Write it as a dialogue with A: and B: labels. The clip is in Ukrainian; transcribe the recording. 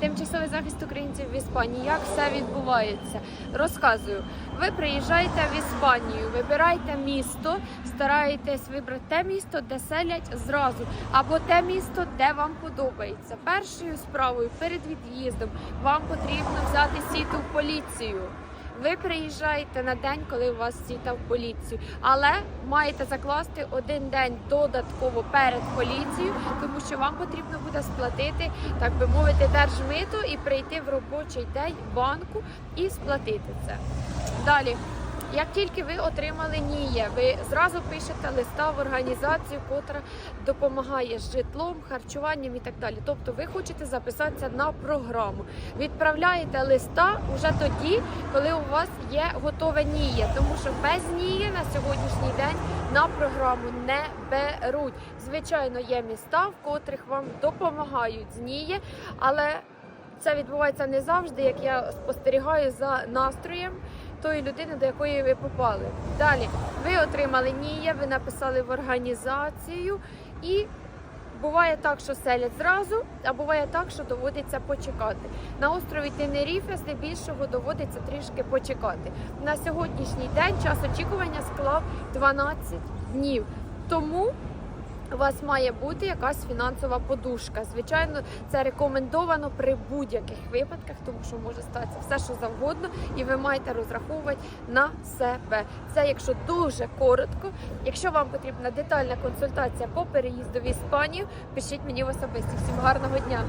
A: тимчасовий захист українців в Іспанії. Як все відбувається? Розказую. Ви приїжджаєте в Іспанію, вибирайте місто, стараєтесь вибрати те місто, де селять зразу, або те місто, де вам подобається. Першою справою перед від'їздом вам потрібно взяти сіту в поліцію. Ви приїжджаєте на день, коли у вас сіта в поліцію, але маєте закласти один день додатково перед поліцією, тому що вам потрібно буде сплатити, так би мовити, держмито і прийти в робочий день банку і сплатити це. Далі. Як тільки ви отримали НІЄ, ви зразу пишете листа в організацію, котра допомагає з житлом, харчуванням і так далі. Тобто ви хочете записатися на програму. Відправляєте листа уже тоді, коли у вас є готове НІЄ, тому що без НІЄ на сьогоднішній день на програму не беруть. Звичайно, є міста, в котрих вам допомагають з НІЄ, але це відбувається не завжди, як я спостерігаю за настроєм тої людини, до якої ви попали. Далі ви отримали НІЯ, ви написали в організацію і. Буває так, що селять зразу, а буває так, що доводиться почекати. На острові Тенеріфе здебільшого доводиться трішки почекати. На сьогоднішній день час очікування склав 12 днів. Тому у вас має бути якась фінансова подушка. Звичайно, це рекомендовано при будь-яких випадках, тому що може статися все, що завгодно, і ви маєте розраховувати на себе. Це якщо дуже коротко. Якщо вам потрібна детальна консультація по переїзду в Іспанію, пишіть мені в особисті. Всім гарного дня!